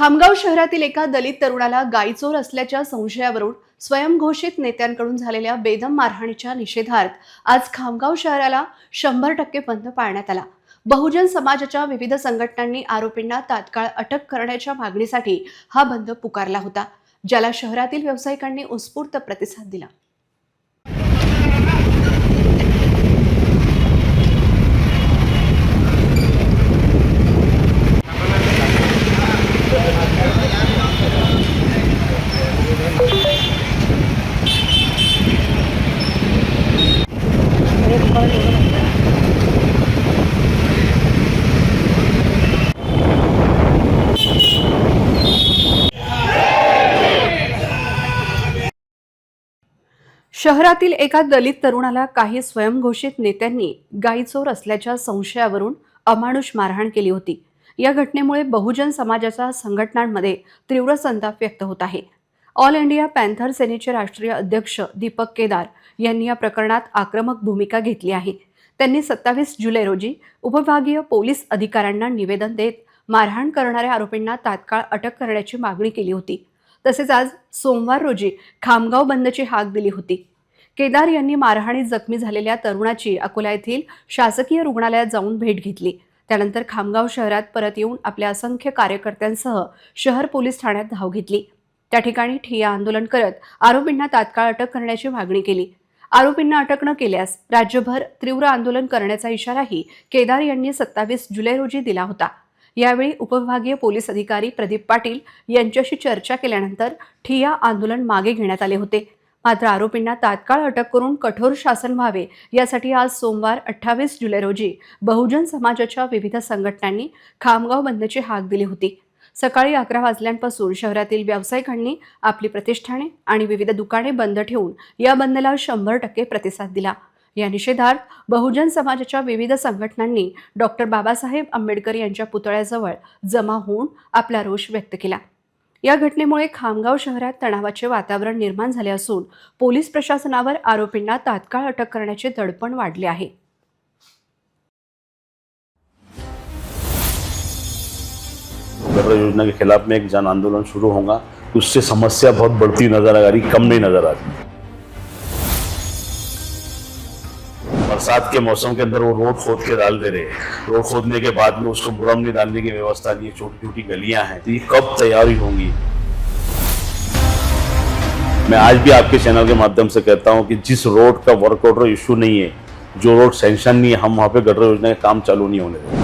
खामगाव शहरातील एका दलित तरुणाला गायचोर असल्याच्या संशयावरून स्वयंघोषित नेत्यांकडून झालेल्या बेदम मारहाणीच्या निषेधार्थ आज खामगाव शहराला शंभर टक्के बंद पाळण्यात आला. बहुजन समाजाच्या विविध संघटनांनी आरोपींना तात्काळ अटक करण्याच्या मागणीसाठी हा बंद पुकारला होता ज्याला शहरातील व्यावसायिकांनी उत्स्फूर्त प्रतिसाद दिला. शहरातील एका दलित तरुणाला काही स्वयंघोषित नेत्यांनी गाईचोर असल्याच्या संशयावरून अमानुष मारहाण केली होती. या घटनेमुळे बहुजन समाजाच्या संघटनांमध्ये तीव्र संताप व्यक्त होत आहे. ऑल इंडिया पॅन्थर सेनेचे राष्ट्रीय अध्यक्ष दीपक केदार यांनी या प्रकरणात आक्रमक भूमिका घेतली आहे. त्यांनी सत्तावीस जुलै रोजी उपविभागीय पोलीस अधिकाऱ्यांना निवेदन देत मारहाण करणाऱ्या आरोपींना तात्काळ अटक करण्याची मागणी केली होती. तसेच आज सोमवार रोजी खामगाव बंदची हाक दिली होती. केदार यांनी मारहाणीत जखमी झालेल्या तरुणाची अकोला येथील शासकीय रुग्णालयात जाऊन भेट घेतली. त्यानंतर खामगाव शहरात परत येऊन आपल्या असंख्य कार्यकर्त्यांसह शहर पोलीस ठाण्यात धाव घेतली. त्या ठिकाणी ठिय्या आंदोलन करत आरोपींना तात्काळ अटक करण्याची मागणी केली. आरोपींना अटक न केल्यास राज्यभर तीव्र आंदोलन करण्याचा इशाराही केदार यांनी सत्तावीस जुलै रोजी दिला होता. यावेळी उपविभागीय पोलीस अधिकारी प्रदीप पाटील यांच्याशी चर्चा केल्यानंतर ठिया आंदोलन मागे घेण्यात आले होते. मात्र आरोपींना तात्काळ अटक करून कठोर शासन व्हावे यासाठी आज सोमवार अठ्ठावीस जुलै रोजी बहुजन समाजाच्या विविध संघटनांनी खामगाव बंदची हाक दिली होती. सकाळी अकरा वाजल्यापासून शहरातील व्यावसायिकांनी आपली प्रतिष्ठाने आणि विविध दुकाने बंद ठेवून या बंदला शंभर टक्के प्रतिसाद दिला. या निषेधार्थ बहुजन समाजाच्या विविध संघटनांनी डॉक्टर बाबासाहेब आंबेडकर यांच्या पुतळ्याजवळ जमा होऊन आपला रोष व्यक्त केला. या घटनेमुळे खामगाव शहरात तणावाचे वातावरण निर्माण झाले असून पोलीस प्रशासनावर आरोपींना तात्काळ अटक करण्याचे दडपण वाढले आहे. योजना के खिलाफ में एक जन आंदोलन शुरू होगा। उससे समस्या बहुत बढ़ती नजर आ रही कम नहीं नजर आ रही। बरसात के मौसम के अंदर वो रोड खोद के डाल दे रहे हैं। रोड खोदने के बाद में उसको बुरम नहीं डालने की व्यवस्था नहीं छोटी छोटी गलियां हैं। तो ये कब तैयारी होंगी? मैं आज भी आपके चैनल के माध्यम से कहता हूं कि जिस रोड का वर्क ऑर्डर इशू नहीं है जो रोड सेंशन नहीं है हम वहां पे गटर योजना का काम चालू नहीं होने देंगे